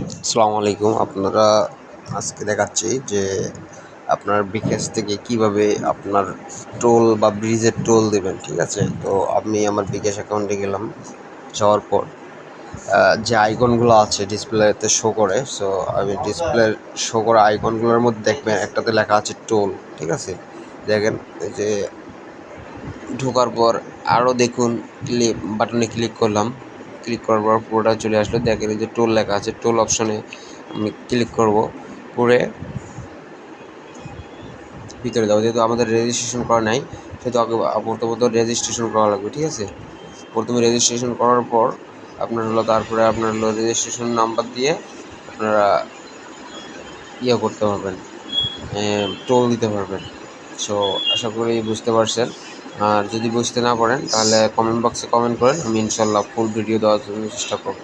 আসসালামু আলাইকুম। আপনারা আজকে দেখাচ্ছি যে আপনার বিকাশ থেকে কীভাবে আপনার টোল বা ব্রিজের টোল দেবেন, ঠিক আছে? তো আমি আমার বিকাশ অ্যাকাউন্টে গেলাম, যাওয়ার পর যে আইকনগুলো আছে ডিসপ্লেতে শো করে সো আমি ডিসপ্লে শো করা আইকনগুলোর মধ্যে দেখবেন একটাতে লেখা আছে টোল ঠিক আছে? দেখেন যে ঢোকার পর আরও দেখুন ক্লিক বাটনে ক্লিক করলাম। ক্লিক করার পর পুরোটা চলে আসলো। দেখেন যে টোল লেখা আছে টোল অপশনে আমি ক্লিক করব। করে ভিতরে যাব। যেহেতু আমাদের রেজিস্ট্রেশন করা নাই, সেহেতু আগে প্রথমত রেজিস্ট্রেশন করা লাগবে, ঠিক আছে? প্রথমে রেজিস্ট্রেশন করার পর আপনার হলো, তারপরে আপনার হলো রেজিস্ট্রেশন নাম্বার দিয়ে আপনারা ইয়ে করতে পারবেন টোল দিতে পারবেন। সো আশা করি বুঝতে পারছেন। আর যদি বুঝতে না পারেন, তাহলে কমেন্ট বক্সে কমেন্ট করেন, আমি ইনশাল্লাহ ফুল ভিডিও দেওয়ার জন্য চেষ্টা করব।